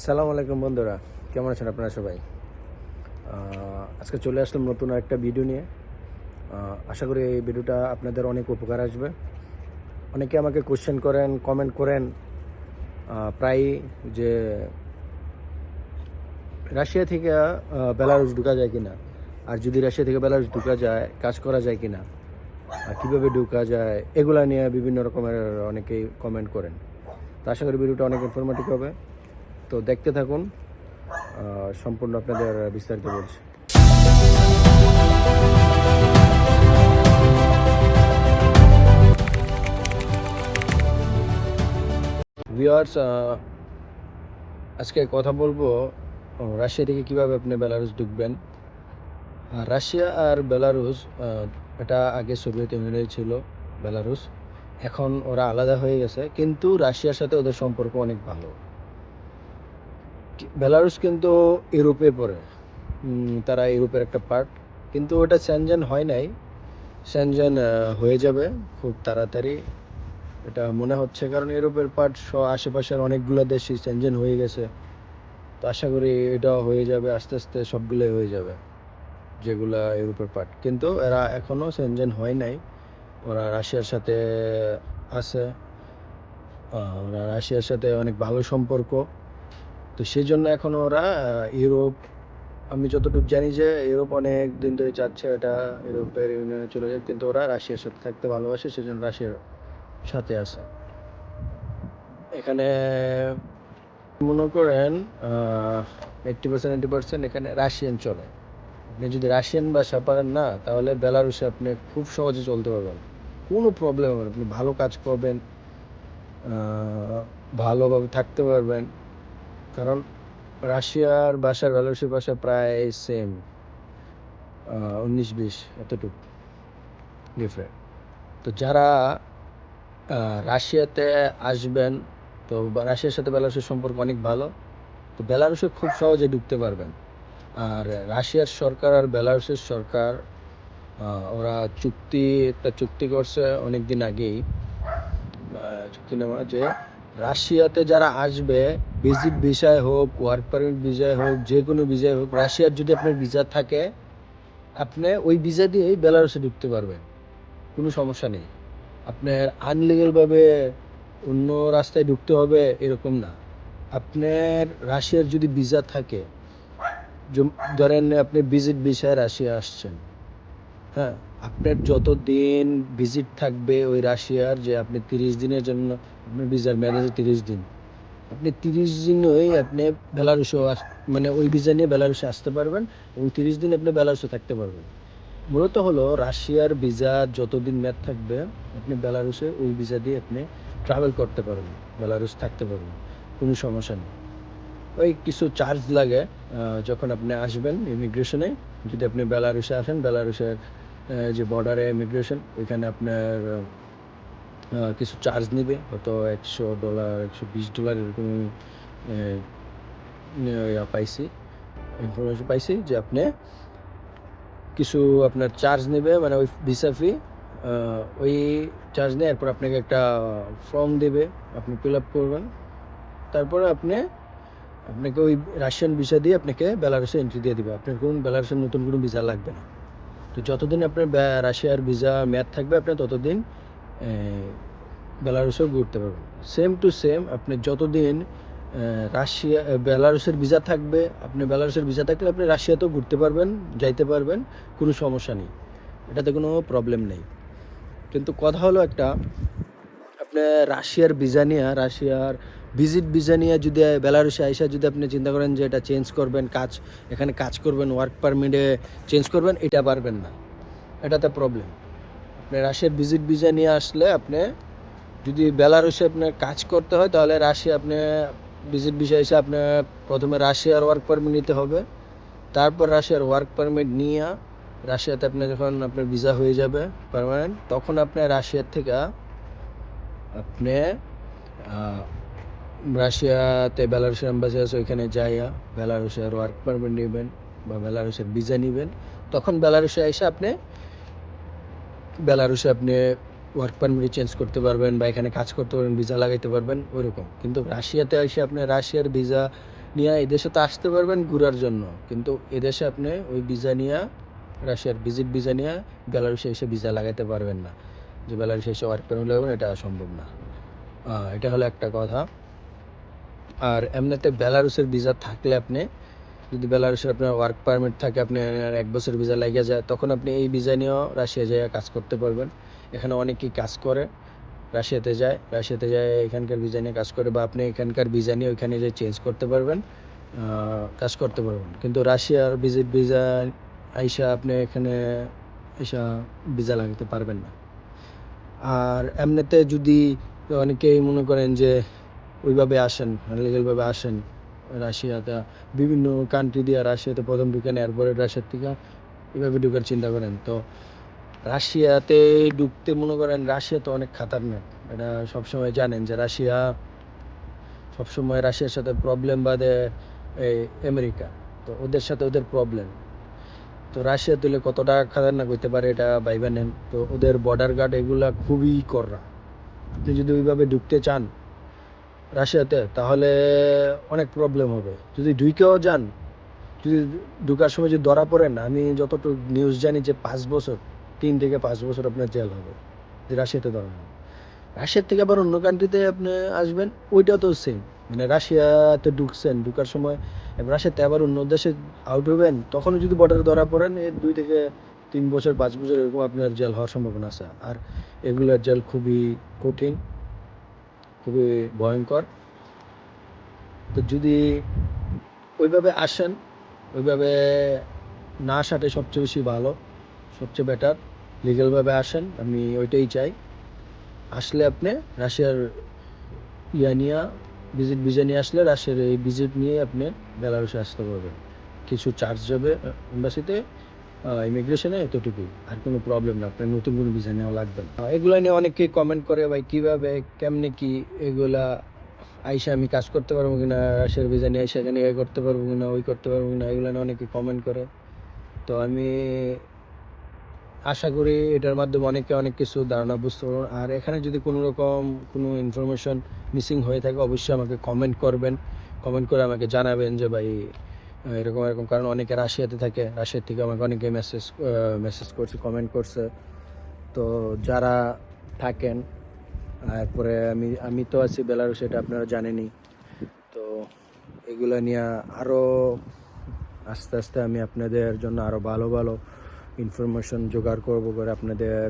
সালাম আলাইকুম বন্ধুরা কেমন আছেন আপনারা সবাই? আজকে চলে আসলাম নতুন একটা ভিডিও নিয়ে। আশা করি এই ভিডিওটা আপনাদের অনেক উপকার আসবে। অনেকে আমাকে কোশ্চেন করেন কমেন্ট করেন আহ, প্রায় যে রাশিয়া থেকে বেলারুস ঢুকা যায় কিনা? আর যদি রাশিয়া থেকে বেলারুস ঢুকা যায় কাজ করা যায় কিনা? আর কীভাবে ঢুকা যায়? এগুলা নিয়ে বিভিন্ন রকমের অনেকেই কমেন্ট করেন। তো আশা করি ভিডিওটা অনেক ইনফরমেটিভ হবে। তো দেখতে থাকুন। সম্পূর্ণ আপনাদের বিস্তারিত বলছি। ভিওয়ার্স আজকে কথা বলব রাশিয়া থেকে কীভাবে আপনি বেলারুস ঢুকবেন। রাশিয়া আর বেলারুস এটা আগে সোভিয়েত ইউনিয়নে ছিল বেলারুস এখন ওরা আলাদা হয়ে গেছে, কিন্তু রাশিয়ার সাথে ওদের সম্পর্ক অনেক ভালো। বেলারুস কিন্তু ইউরোপে পড়ে। তারা ইউরোপের একটা পার্ট কিন্তু ওটা স্যানজেন হয় নাই। স্যানজেন হয়ে যাবে খুব তাড়াতাড়ি। এটা মনে হচ্ছে কারণ ইউরোপের পার্ট আশেপাশের অনেকগুলো দেশই স্যানজেন হয়ে গেছে। তো আশা করি এটা হয়ে যাবে, আস্তে আস্তে সবগুলোই হয়ে যাবে, যেগুলা ইউরোপের পার্ট কিন্তু এরা এখনও স্যানজেন হয় নাই। ওরা রাশিয়ার সাথে আছে। ওরা রাশিয়ার সাথে অনেক ভালো সম্পর্ক। তো সেই জন্য এখন ওরা ইউরোপ, আমি যতটুকু জানি যে ইউরোপ অনেক দিন ধরে চাচ্ছে এটা, ইউরোপের ইউনিয়নে চলে যায় কিন্তু ওরা রাশিয়ার সাথে থাকতে ভালোবাসে, সেজন্য রাশিয়ার সাথে আছে। এখানে মনে করেন এইট্টি পার্সেন্ট এইটি পার্সেন্ট এখানে রাশিয়ান চলে। আপনি যদি রাশিয়ান ভাষা পারেন না, তাহলে বেলারুসে আপনি খুব সহজে চলতে পারবেন। কোনো প্রবলেম হবে। আপনি ভালো কাজ করবেন ভালোভাবে থাকতে পারবেন। কারণ রাশিয়ার ভাষা বেলারুসের ভাষা প্রায় সেম উনিশ বিশ এতটুকু ডিফারেন্ট তো যারা রাশিয়াতে আসবেন, তো রাশিয়ার সাথে বেলারুসের সম্পর্ক অনেক ভালো, তো বেলারুসে খুব সহজে ঢুকতে পারবেন। আর রাশিয়ার সরকার আর বেলারুসের সরকার ওরা চুক্তি, একটা চুক্তি করছে অনেক দিন আগেই চুক্তি নেওয়া যে রাশিয়াতে যারা আসবে ভিজিট ভিসায় হোক, ওয়ার্ক পারমিট ভিসায় হোক, যে কোনো ভিসায় হোক, রাশিয়ার যদি আপনার ভিসা থাকে, আপনি ওই ভিসা দিয়েই বেলারুসে ঢুকতে পারবেন। কোনো সমস্যা নেই। আপনার আনলিগালভাবে অন্য রাস্তায় ঢুকতে হবে, এরকম না। আপনার রাশিয়ার যদি ভিসা থাকে ধরেন আপনি ভিজিট ভিসায় রাশিয়া আসছেন হ্যাঁ? আপনার যত দিন ভিজিট থাকবে ওই রাশিয়ার, যে আপনি তিরিশ দিনের জন্য আপনার ভিসার মেয়াদ আছে তিরিশ দিন, আপনি তিরিশ দিনই আপনি বেলারুসে মানে ওই ভিসা নিয়ে বেলারুসে আসতে পারবেন এবং তিরিশ দিন আপনি বেলারুসে থাকতে পারবেন। মূলত হলো রাশিয়ার ভিসা যতদিন মেয়াদ থাকবে, আপনি বেলারুসে ওই ভিসা দিয়ে আপনি ট্রাভেল করতে পারবেন বেলারুস থাকতে পারবেন, কোনো সমস্যা নেই। ওই কিছু চার্জ লাগে যখন আপনি আসবেন ইমিগ্রেশনে যদি আপনি বেলারুসে আসেন বেলারুসের যে বর্ডারে ইমিগ্রেশন ওইখানে আপনার কিছু চার্জ নেবে, হয়তো একশো ডলার একশো বিশ ডলার এরকম পাইছি ইনফরমেশন পাইছি যে আপনি কিছু আপনার চার্জ নেবে মানে ওই ভিসা ফি ওই চার্জ নেয় এরপর আপনাকে একটা ফর্ম দেবে, আপনি ফিল আপ করবেন। তারপরে আপনি, আপনাকে ওই রাশিয়ান ভিসা দিয়ে আপনাকে বেলারুসে এন্ট্রি দিয়ে দেবে। আপনার কোন বেলারুসের নতুন কোনো ভিসা লাগবে না। তো যতদিন আপনার রাশিয়ার ভিসা মেয়াদ থাকবে, আপনি ততদিন বেলারুসেও ঘুরতে পারবেন সেম টু সেম আপনি যতদিন রাশিয়া বেলারুসের ভিসা থাকবে, আপনি বেলারুসের ভিসা থাকলে আপনি রাশিয়াতেও ঘুরতে পারবেন, যাইতে পারবেন, কোনো সমস্যা নেই। এটাতে কোনো প্রবলেম নেই। কিন্তু কথা হলো একটা, আপনি রাশিয়ার ভিসা নিয়ে, রাশিয়ার ভিজিট ভিসা নিয়ে যদি বেলারুসে আইসা যদি আপনি চিন্তা করেন যে এটা চেঞ্জ করবেন, কাজ, এখানে কাজ করবেন ওয়ার্ক পারমিটে চেঞ্জ করবেন, এটা পারবেন না। এটাতে প্রবলেম আপনি রাশিয়ার ভিজিট ভিসা নিয়ে আসলে আপনি যদি বেলারুসে আপনার কাজ করতে হয়, তাহলে রাশিয়া আপনি ভিজিট ভিসা এসে আপনি প্রথমে রাশিয়ার ওয়ার্ক পারমিট নিতে হবে। তারপর রাশিয়ার ওয়ার্ক পারমিট নিয়ে রাশিয়াতে আপনি যখন আপনার ভিসা হয়ে যাবে পারমানেন্ট তখন আপনি রাশিয়ার থেকে আপনি রাশিয়াতে বেলারুসের অ্যাম্বাসি আছে, ওইখানে যাইয়া বেলারুসের ওয়ার্ক পারমিট নেবেন বা বেলারুসের ভিসা নেবেন। তখন বেলারুসে এসে আপনি বেলারুসে আপনি ওয়ার্ক পারমিট চেঞ্জ করতে পারবেন বা এখানে কাজ করতে পারবেন ভিসা লাগাইতে পারবেন ওইরকম কিন্তু রাশিয়াতে এসে আপনি রাশিয়ার ভিসা নিয়ে এদেশে তো আসতে পারবেন ঘুরার জন্য। কিন্তু এদেশে আপনি ওই ভিসা নিয়ে, রাশিয়ার ভিজিট ভিসা নিয়ে বেলারুসে এসে ভিসা লাগাইতে পারবেন না। যে বেলারুসে এসে ওয়ার্ক পারমিট লাগাবেন, এটা সম্ভব না। এটা হলো একটা কথা। আর এমনিতে বেলারুসের ভিসা থাকলে আপনি যদি বেলারুসের আপনার ওয়ার্ক পারমিট থাকে, আপনি এক বছর ভিসা লাগিয়ে যায়, তখন আপনি এই ভিসা নিয়েও রাশিয়া যেয়ে কাজ করতে পারবেন। এখানে অনেকেই কাজ করে, রাশিয়াতে যায় রাশিয়াতে যায়, এখানকার ভিসা নিয়ে কাজ করে বা আপনি এখানকার ভিসা নিয়ে ওইখানে যে চেঞ্জ করতে পারবেন কাজ করতে পারবেন। কিন্তু রাশিয়ার ভিজিট ভিসা আইসা আপনি এখানে আইসা ভিসা লাগাতে পারবেন না। আর এমনিতে যদি অনেকেই মনে করেন যে ওইভাবে আসেন লিগেলভাবে আসেন রাশিয়াতে, বিভিন্ন কান্ট্রি দিয়ে রাশিয়াতে প্রথম ঢুকেন এরপরে রাশিয়ার থেকে এভাবে ঢুকার চিন্তা করেন। তো রাশিয়াতে ঢুকতে মনে করেন রাশিয়া তো অনেক খাতারনাক। এটা সবসময় জানেন যে রাশিয়া সবসময় রাশিয়ার সাথে প্রবলেম বাদে এই আমেরিকা। তো ওদের সাথে ওদের প্রবলেম তো রাশিয়া তুলে কতটা খাতারনাক হইতে পারে এটা ভাইবা নেন। তো ওদের বর্ডার গার্ড এগুলা খুবই কররা আপনি যদি ওইভাবে ঢুকতে চান রাশিয়াতে, তাহলে অনেক প্রবলেম হবে। যদি ঢুকেও যান, যদি ঢুকার সময় যদি ধরা পড়েন, আমি যতটুকু নিউজ জানি যে পাঁচ বছর, তিন থেকে পাঁচ বছর আপনার জেল হবে, যে রাশিয়াতে ধরা হবে রাশিয়ার থেকে আবার অন্য কান্ট্রিতে আপনি আসবেন, ওইটাও তো সেম মানে রাশিয়াতে ঢুকছেন, ঢুকার সময় রাশিয়াতে আবার অন্য দেশে আউট হবেন, তখনও যদি বর্ডারে ধরা পড়েন এই দুই থেকে তিন বছর, পাঁচ বছর এরকম আপনার জেল হওয়ার সম্ভাবনা আছে। আর এগুলোর জেল খুবই কঠিন। খুবই ভয়ঙ্কর। তো যদি ওইভাবে আসেন, ওইভাবে না আসাটাই সবচেয়ে বেশি ভালো, সবচেয়ে বেটার লিগেলভাবে আসেন, আমি ওইটাই চাই। আসলে আপনি রাশিয়ার ইয়া নিয়ে ভিজিট ভিজা নিয়ে আসলে রাশিয়ার এই ভিজিট নিয়ে আপনি বেলারুসে আসতে পারবেন। কিছু চার্জ যাবে এম্বাসিতে ইমিগ্রেশনে এতটুকুই। আর কোনো প্রবলেম না, আপনার নতুন কোনো ভিসা নেওয়া লাগবে না। এগুলা নিয়ে অনেকেই কমেন্ট করে, ভাই, কীভাবে, কেমনে কি এগুলা আইসা আমি কাজ করতে পারব কিনা? রাশিয়ার ভিসা নিয়ে আইসা এখানে এ করতে পারব কিনা? ওই করতে পারব কিনা? এগুলো নিয়ে অনেকে কমেন্ট করে। তো আমি আশা করি এটার মাধ্যমে অনেকে অনেক কিছু ধারণা বুঝতে পারবেন আর এখানে যদি কোনো রকম কোনো ইনফরমেশন মিসিং হয়ে থাকে, অবশ্যই আমাকে কমেন্ট করবেন। কমেন্ট করে আমাকে জানাবেন যে, ভাই এরকম এরকম। কারণ অনেকে রাশিয়াতে থাকে, রাশিয়ার থেকে আমাকে অনেকে মেসেজ মেসেজ করছে কমেন্ট করছে। তো যারা থাকেন, তারপরে আমি আমি তো আছি বেলারুস এটা আপনারা জানেনই। তো এগুলো নিয়ে আরও আস্তে আস্তে আমি আপনাদের জন্য আরও ভালো ভালো ইনফরমেশন জোগাড় করব করে আপনাদের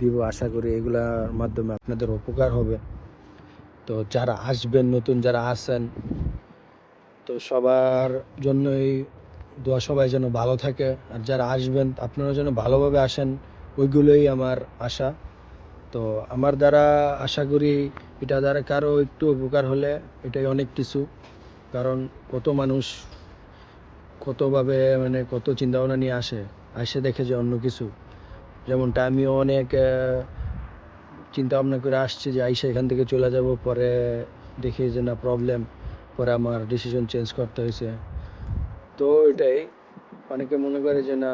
দিব। আশা করি এগুলার মাধ্যমে আপনাদের উপকার হবে। তো যারা আসবেন, নতুন যারা আসেন তো সবার জন্যই দোয়া সবাই যেন ভালো থাকে। আর যারা আসবেন আপনারা যেন ভালোভাবে আসেন, ওইগুলোই আমার আশা। তো আমার দ্বারা আশা করি এটা দ্বারা কারও একটু উপকার হলে এটাই অনেক কিছু। কারণ কত মানুষ কতভাবে মানে কত চিন্তাভাবনা নিয়ে আসে আসে দেখে যে অন্য কিছু। যেমনটা আমিও অনেক চিন্তা ভাবনা করে আসছি যে আইসা এখান থেকে চলে যাব, পরে দেখি যে না প্রবলেম পরে আমার ডিসিশন চেঞ্জ করতে হয়েছে। তো এটাই। অনেকে মনে করে যে না,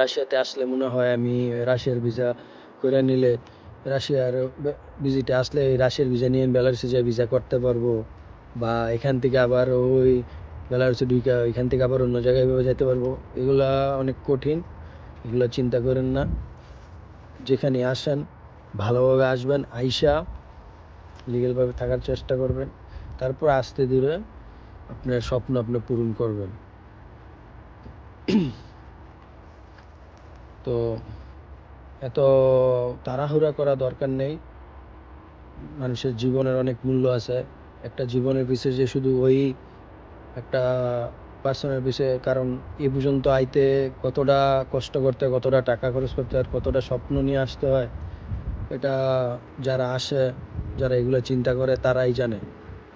রাশিয়াতে আসলে মনে হয় আমি রাশিয়ার ভিসা করে নিলে রাশিয়ার ভিজিটে আসলে রাশিয়ার ভিসা নিয়ে বেলারুসে যে ভিসা করতে পারব, বা এখান থেকে আবার ওই বেলারুসে ঢুকে এখান থেকে আবার অন্য জায়গায় এভাবে যেতে পারব, এগুলা অনেক কঠিন। এগুলো চিন্তা করেন না। যেখানে আসেন, ভালোভাবে আসবেন, আইসা লিগেলভাবে থাকার চেষ্টা করবেন। তারপর আস্তে ধীরে আপনার স্বপ্ন আপনি পূরণ করবেন। তো এত তাড়াহুড়া করা দরকার নেই। মানুষের জীবনের অনেক মূল্য আছে। একটা জীবনের পিছিয়ে যে শুধু ওই একটা পার্সনের বিষয়ে কারণ এ পর্যন্ত আইতে কতটা কষ্ট করতে, কতটা টাকা খরচ করতে হয় কতটা স্বপ্ন নিয়ে আসতে হয়, এটা যারা আসে, যারা এগুলো চিন্তা করে, তারাই জানে।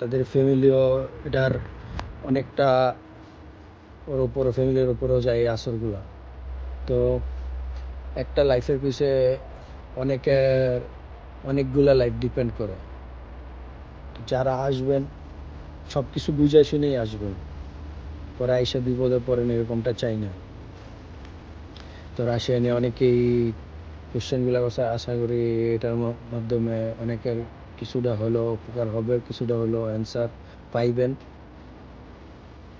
তাদের ফ্যামিলিও এটার অনেকটা ওর উপর ফ্যামিলির উপরেও যায় এই আসরগুলো। তো একটা লাইফের পিছে অনেকের অনেকগুলা লাইফ ডিপেন্ড করে। যারা আসবেন সব কিছু বুঝে শুনেই আসবেন। পরে আইসা বিপদে পড়েন, এরকমটা চাই না। তো রাশিয়া নিয়ে অনেকেই কোশ্চেনগুলো করছে আশা করি এটার মাধ্যমে অনেকের কিছুটা হলেও উপকার হবে, কিছুটা হলেও অ্যান্সার পাইবেন।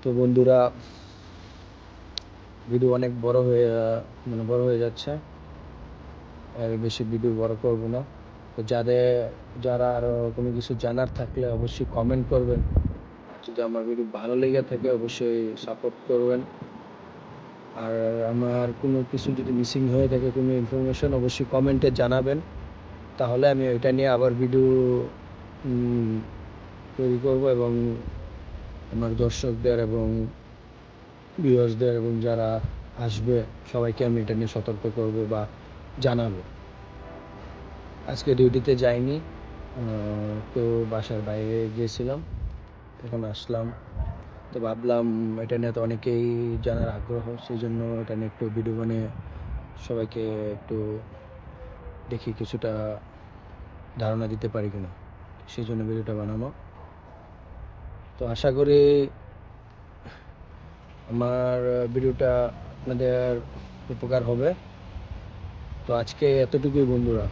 তো বন্ধুরা ভিডিও অনেক বড় হয়ে মানে বড় হয়ে যাচ্ছে। আর বেশি ভিডিও বড় করব না। তো যাদের, যারা আরও কোনো কিছু জানার থাকলে অবশ্যই কমেন্ট করবেন। যদি আমার ভিডিও ভালো লেগে থাকে, অবশ্যই সাপোর্ট করবেন। আর আমার কোনো কিছু যদি মিসিং হয়ে থাকে, কোনো ইনফরমেশন অবশ্যই কমেন্টে জানাবেন। তাহলে আমি ওইটা নিয়ে আবার ভিডিও তৈরি করব এবং আমার দর্শকদের এবং ভিউয়ার্সদের এবং যারা আসবে, সবাইকে আমি এটা নিয়ে সতর্ক করব বা জানাব। আজকে ডিউটিতে যাইনি তো বাসার বাইরে গিয়েছিলাম, এখন আসলাম। তো ভাবলাম এটা নিয়ে তো অনেকেই জানার আগ্রহ, সেই জন্য এটা নিয়ে একটু ভিডিও বানিয়ে সবাইকে একটু দেখি কিছুটা ধারণা দিতে পারি কিনা। সেই জন্য ভিডিওটা বানানো তো আশা করি আমার ভিডিওটা আপনাদের উপকার হবে। তো আজকে এতটুকুই বন্ধুরা।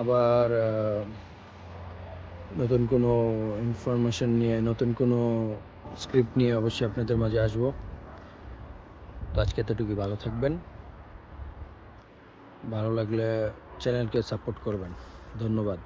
আবার নতুন কোনো ইনফরমেশন নিয়ে, নতুন কোনো স্ক্রিপ্ট নিয়ে অবশ্যই আপনাদের মাঝে আসব। তো আজকে এতটুকুই। ভালো থাকবেন। ভালো লাগলে চ্যানেলকে সাপোর্ট করবেন। ধন্যবাদ।